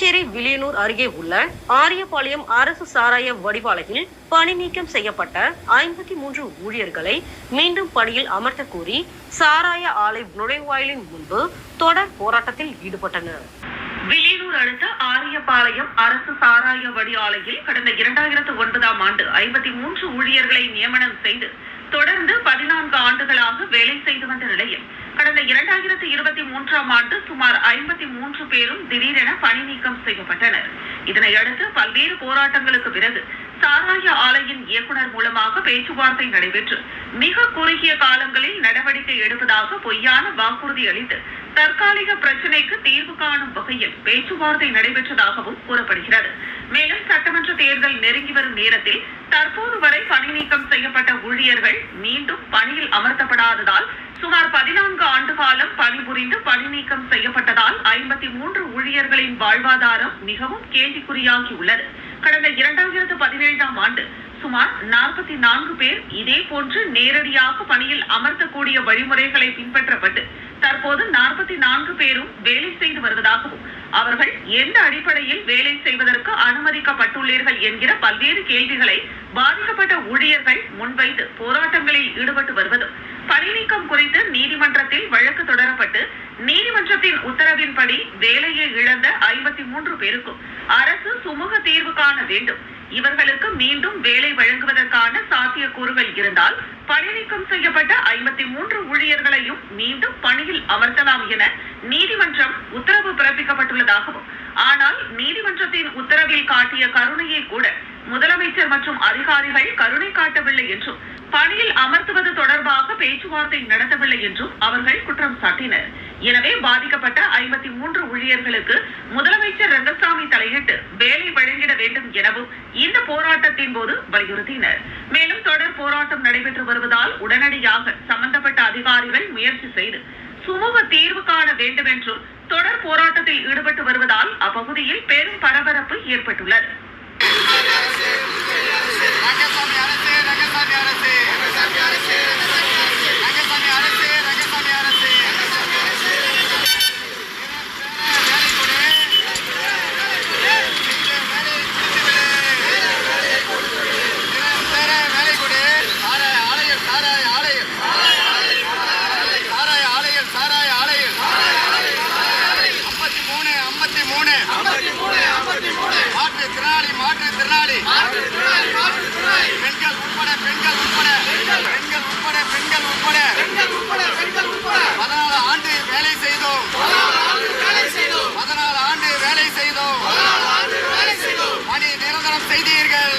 புதுச்சேரி வில்லியனூர் அருகே உள்ள ஆரியபாளையம் அரசு சாராய வடிவாலையில் பணி நீக்கம் செய்யப்பட்ட ஐம்பத்தி மூன்று ஊழியர்களை மீண்டும் பணியில் அமர்த்த கோரி சாராய ஆலை நுழைவாயிலின் முன்பு தொடர் போராட்டத்தில் ஈடுபட்டனர். வில்லியனூர் அடுத்த ஆரியபாளையம் அரசு சாராய வடி ஆலையில் கடந்த இரண்டாயிரத்து ஒன்பதாம் ஆண்டு ஐம்பத்தி மூன்று ஊழியர்களை நியமனம் செய்து தொடர்ந்து பதினான்கு ஆண்டுகளாக வேலை செய்து வந்த நிலையில் கடந்த இரண்டாயிரத்தி இருபத்தி மூன்றாம் ஆண்டு சுமார் ஐம்பத்தி மூன்று பேரும் திடீரென பணி நீக்கம் செய்யப்பட்டனர். இதனையடுத்து பல்வேறு போராட்டங்களுக்கு பிறகு சாராய ஆலையின் இயக்குனர் மூலமாக பேச்சுவார்த்தை நடைபெற்று மிக குறுகிய காலங்களில் நடவடிக்கை எடுப்பதாக பொய்யான வாக்குறுதி அளித்து தற்காலிக பிரச்சினைக்கு தீர்வு காணும் வகையில் பேச்சுவார்த்தை நடைபெற்றதாகவும் கூறப்படுகிறது. மேலும் சட்டமன்ற தேர்தல் நெருங்கி வரும் நேரத்தில் தற்போது வரை பணி நீக்கம் செய்யப்பட்ட ஊழியர்கள் மீண்டும் பணியில் அமர்த்தப்படாததால் சுமார் பதினாறு ஆண்டு காலம் பணிபுரிந்து பணி நீக்கம் செய்யப்பட்டதால் ஐம்பத்தி மூன்று ஊழியர்களின் வாழ்வாதாரம் மிகவும் கேள்விக்குறியாகியுள்ளது. கடந்த இரண்டாயிரத்து பதினேழாம் ஆண்டு சுமார் நாற்பத்தி நான்கு பேர் இதே போன்று நேரடியாக பணியில் அமர்த்தக்கூடிய வழிமுறைகளை பின்பற்றப்பட்டு தற்போது நாற்பத்தி நான்கு பேரும் வேலை செய்து வருவதாகவும் அவர்கள் எந்த அடிப்படையில் வேலை செய்வதற்கு அனுமதிக்கப்பட்டுள்ளீர்கள் என்கிற பல்வேறு கேள்விகளை பாதிக்கப்பட்ட ஊழியர்கள் முன்வைத்து போராட்டங்களில் ஈடுபட்டு வருவதும் பணி நீக்கம் குறித்து நீதிமன்றத்தில் நீதிமன்றத்தின் உத்தரவின்படி வேலையை இழந்த ஐம்பத்தி மூன்று பேருக்கும் அரசு சுமூக தீர்வு காண வேண்டும். இவர்களுக்கு மீண்டும் வேலை வழங்குவதற்கான சாத்தியக்கூறுகள் இருந்தால் பணி நீக்கம் செய்யப்பட்ட ஐம்பத்தி மூன்று ஊழியர்களையும் மீண்டும் பணியில் அமர்த்தலாம் என நீதிமன்றம் உத்தரவு பிறப்பிக்கப்பட்டுள்ளதாகவும் ஆனால் நீதிமன்றத்தின் உத்தரவில் காட்டிய கருணையை கூட முதலமைச்சர் மற்றும் அதிகாரிகள் கருணை காட்டவில்லை என்றும் பணியில் அமர்த்துவது தொடர்பாக பேச்சுவார்த்தை நடத்தவில்லை என்றும் அவர்கள் குற்றம் சாட்டினர். எனவே பாதிக்கப்பட்ட ஐம்பத்தி மூன்று ஊழியர்களுக்கு முதலமைச்சர் ரங்கசாமி தலையிட்டு வேலை வழங்கிட வேண்டும் எனவும் இந்த போராட்டத்தின் போது வலியுறுத்தினர். மேலும் தொடர் போராட்டம் நடைபெற்று வருவதால் உடனடியாக சம்பந்தப்பட்ட அதிகாரிகள் முயற்சி செய்து சுமூக தீர்வு காண வேண்டும் என்றும் தொடர் போராட்டத்தில் ஈடுபட்டு வருவதால் அப்பகுதியில் பெரும் பரபரப்பு ஏற்பட்டுள்ளது ரங்கசாமி அரசு ரங்கசாமி அரசு ரங்கசாமி அரசு ரங்கசாமி அரசு ரங்கசாமி அரசு வேலை கொடு வேலை கொடு சாராய ஆலையர் சாராய ஆலையர் சாராய ஆலையர் சாராய ஆலையர் ஐம்பத்தி மூணு ஐம்பத்தி மூணு மாற்று திறனாளி மாற்று திறனாளி பெண்கள் உட்பட பெண்கள் உட்பட. பெண்கள் உட்பட. பெண்கள் உட்பட பதினாலு ஆண்டு வேலை செய்தோம். பதினாலு ஆண்டு வேலை செய்தோம். பணி நிரந்தரம் செய்தீர்கள்.